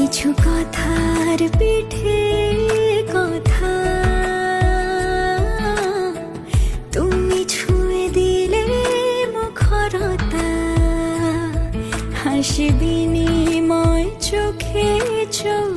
কিছু কথার পিঠে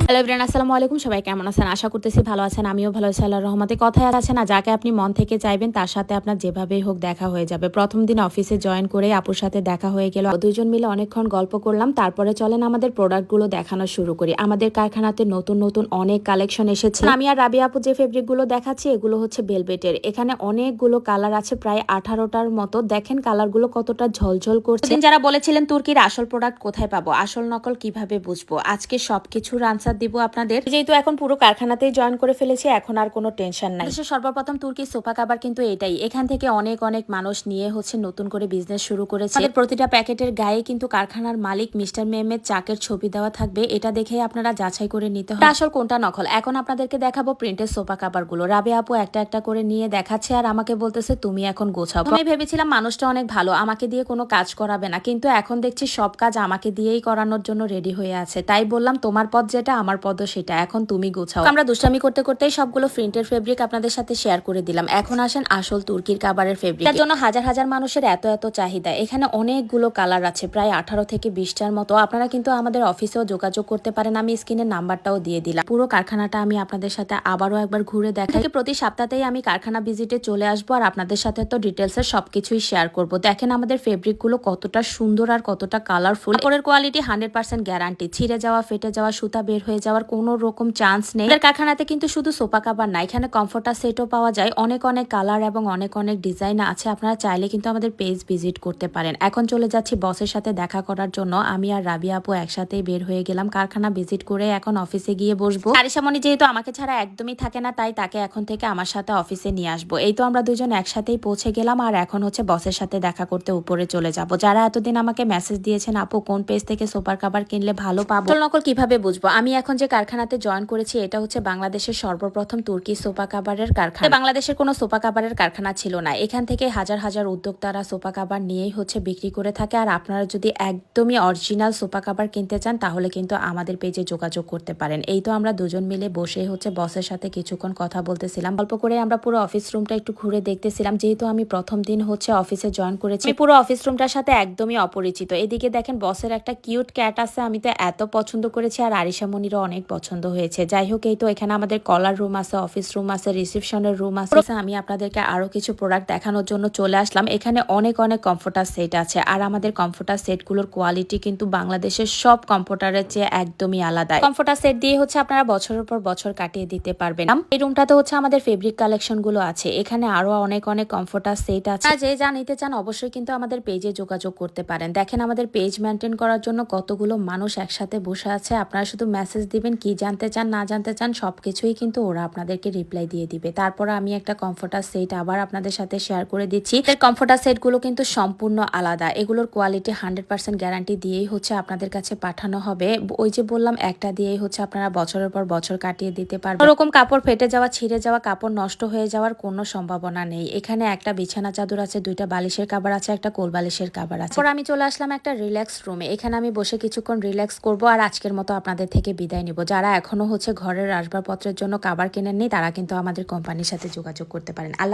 হ্যালো ব্রেন আসসালামু আলাইকুম। সবাই কেমন আছেন? আশা করতেছি ভালো আছেন। আমিও ভালো আছি, আল্লাহর রহমতে। কথায় আছে না যাকে আপনি মন থেকে চাইবেন, তার সাথে আপনার যেভাবেই হোক দেখা হয়ে যাবে। প্রথম দিন অফিসে জয়েন করে আপুর সাথে দেখা হয়ে গেল। দুজন মিলে অনেকক্ষণ গল্প করলাম। তারপরে চলেন আমাদের প্রোডাক্টগুলো দেখানো শুরু করি। আমাদের কারখানাতে নতুন নতুন অনেক কালেকশন এসেছে। আমি আর রাবি আপু যে ফেব্রিকগুলো দেখাচ্ছি, এগুলো হচ্ছে বেলবেটের এখানে অনেকগুলো কালার আছে, প্রায় আঠারোটার মতো। দেখেন কালারগুলো কতটা ঝলঝল করছে। যারা বলেছিলেন তুর্কির আসল প্রোডাক্ট কোথায় পাবো, আসল নকল কীভাবে বুঝব? আজকে সবকিছুর আনসার দিব আপনাদের। যেহেতু এখন পুরো কারখানাতেই জয়েন করে ফেলেছি এখন আর কোনো টেনশন নাই। দেশের সর্বপ্রথম তুর্কি সোফা কাবার কিন্তু এটাই। এখান থেকে অনেক অনেক মানুষ নিয়ে হচ্ছে নতুন করে বিজনেস শুরু করেছে। প্রতিটা প্যাকেটের গায়ে কিন্তু কারখানার মালিক মিস্টার মেহমেদ চাকের ছবি দেওয়া থাকবে। এটা দেখে আপনারা যাচাই করে নিতে হবে। আসল কোনটা নকল? এখন আপনাদেরকে দেখাবো প্রিন্টের সোফা কাবারগুলো রাবে আপু একটা একটা করে নিয়ে দেখাচ্ছে আর আমাকে বলতেছে তুমি এখন গোছাও। আমি ভেবেছিলাম মানুষটা অনেক ভালো আমাকে দিয়ে কোনো কাজ করাবে না। কিন্তু এখন দেখছি সব কাজ আমাকে দিয়েই করানোর জন্য রেডি হয়ে আছে। তাই বললাম তোমার পথ যেটা আমার পদও সেটা, এখন তুমি গোছাও। আমরা দুষ্টামি করতে করতেই সবগুলো প্রিন্টের ফেব্রিক আপনাদের সাথে শেয়ার করে দিলাম। এখন আসেন আসল তুর্কির কাবারের ফেব্রিক তার জন্য হাজার হাজার মানুষের এত এত চাহিদা। এখানে অনেকগুলো কালার আছে, প্রায় আঠারো থেকে বিশটার মতো। আপনারা কিন্তু আমাদের অফিসেও যোগাযোগ করতে পারেন, আমি স্ক্রিনের নাম্বারটাও দিয়ে দিলাম। পুরো কারখানাটা আমি আপনাদের সাথে আবারও একবার ঘুরে দেখাই। প্রতি সপ্তাহতেই আমি কারখানা ভিজিটে চলে আসব আর আপনাদের সাথে তো ডিটেলসের সবকিছুই শেয়ার করব। দেখেন আমাদের ফেব্রিকগুলো কতটা সুন্দর আর কতটা কালারফুল কাপড়ের কোয়ালিটি হান্ড্রেড পার্সেন্ট গ্যারান্টি ছিঁড়ে যাওয়া, ফেটে যাওয়া, সুতা বের হয়ে যাওয়ার কোনো রকম চান্স নেই। আমাদের কারখানাতে কিন্তু শুধু সোফা কাভার না, এখানে কমফোর্টার সেটও পাওয়া যায়। অনেক অনেক কালার এবং অনেক অনেক ডিজাইন আছে, আপনারা চাইলে কিন্তু আমাদের পেজ ভিজিট করতে পারেন। এখন চলে যাচ্ছি বসের সাথে দেখা করার জন্য। আমি আর রাবি আপু একসাথেই বের হয়ে গেলাম, কারখানা ভিজিট করে এখন অফিসে গিয়ে বসবো। আরিসামণি যেহেতু আমাকে ছাড়া একদমই থাকে না, তাই তাকে এখন থেকে আমার সাথে অফিসে নিয়ে আসব। এই তো আমরা দুজন একসাথেই পৌঁছে গেলাম, আর এখন হচ্ছে বসের সাথে দেখা করতে উপরে চলে যাব। যারা এতদিন আমাকে মেসেজ দিয়েছেন, আপু কোন পেজ থেকে সোপার কাভার কিনলে ভালো পাবো? নকল কীভাবে বুঝব? আমি এখন যে কারখানাতে জয়েন করেছি এটা হচ্ছে বাংলাদেশের সর্বপ্রথম তুর্কি সোফা কাভারের কারখানা। বাংলাদেশের কোনো সোফা কাভারের কারখানা ছিল না। এখান থেকে হাজার হাজার উদ্যোক্তারা সোফা কাভার নিয়েই হচ্ছে বিক্রি করে থাকে। আর আপনারা যদি একদমই অরিজিনাল সোফা কাভার কিনতে চান তাহলে কিন্তু আমাদের পেজে যোগাযোগ করতে পারেন। এই তো আমরা দুজন মিলে বসে হচ্ছে বসের সাথে কিছুক্ষণ কথা বলতেছিলাম। গল্প করে আমরা পুরো অফিস রুমটা একটু ঘুরে দেখতেছিলাম। যেহেতু আমি প্রথম দিন হচ্ছে অফিসে জয়েন করেছি পুরো অফিস রুমটার সাথে একদমই অপরিচিত। এদিকে দেখেন বসের একটা কিউট ক্যাট আছে আমি তো এত পছন্দ করেছি। আর আরিশা মনিরও অনেক পছন্দ হয়েছে। যাই হোক এই তো এখানে আমাদের কলার রুম আছে অফিস রুম আছে রিসেপশনের রুম আছে। আমি আপনাদেরকে আরও কিছু প্রোডাক্ট দেখানোর জন্য চলে আসলাম। এখানে অনেক অনেক কমফোর্টার সেট আছে। আর আমাদের কমফোর্টার সেটগুলোর কোয়ালিটি কিন্তু বাংলাদেশের সব কমফোর্টারের চেয়ে একদমই আলাদা। কমফোর্টার সেট দিয়ে হচ্ছে আপনারা বছরের পর বছর কাটিয়ে দিতে পারবেন। এই রুমটাতে হচ্ছে আমাদের ফেব্রিক কালেকশনগুলো আছে। এখানে আরও অনেক অনেক কমফোর্টার সেট আছে। যে যা নিতে চান অবশ্যই কিন্তু আমাদের পেজে যোগাযোগ করতে পারেন। দেখেন আমাদের পেজ মেনটেন করার জন্য কতগুলো মানুষ একসাথে বসে আছে। আপনারা শুধু মেসেজ দিবেন, কি জানতে চান, না জানতে চান, সবকিছুই কিন্তু ওরা আপনাদেরকে রিপ্লাই দিয়ে দিবে। তারপর আমি একটা কমফোর্টার সেট আবার আপনাদের সাথে শেয়ার করে দিচ্ছি। এর কমফোর্টার সেটগুলো কিন্তু সম্পূর্ণ আলাদা। এগুলোর কোয়ালিটি হান্ড্রেড পার্সেন্ট গ্যারান্টি দিয়েই হচ্ছে আপনাদের কাছে পাঠানো হবে। ওই যে বললাম, একটা দিয়েই হচ্ছে আপনারা বছরের পর বছর কাটিয়ে দিতে পারবেন। ওরকম কাপড় ফেটে যাওয়া, ছিঁড়ে যাওয়া, কাপড় নষ্ট হয়ে যাওয়ার কোনো সম্ভাবনা নেই। এখানে একটা বিছানা চাদর আছে, দুইটা বালিশের কাবার আছে, একটা কোল বালিশের কাবার আছে। তারপর আমি চলে আসলাম একটা রিল্যাক্স রুমে এখানে আমি বসে কিছুক্ষণ রিল্যাক্স করব আর আজকের মতো আপনাদের থেকে বিদায় নিব। যারা এখনও হচ্ছে ঘরের আসবাবপত্রের জন্য কাবার কেনেননি তারা কিন্তু আমাদের কোম্পানির সাথে যোগাযোগ করতে পারেন। আল্লাহ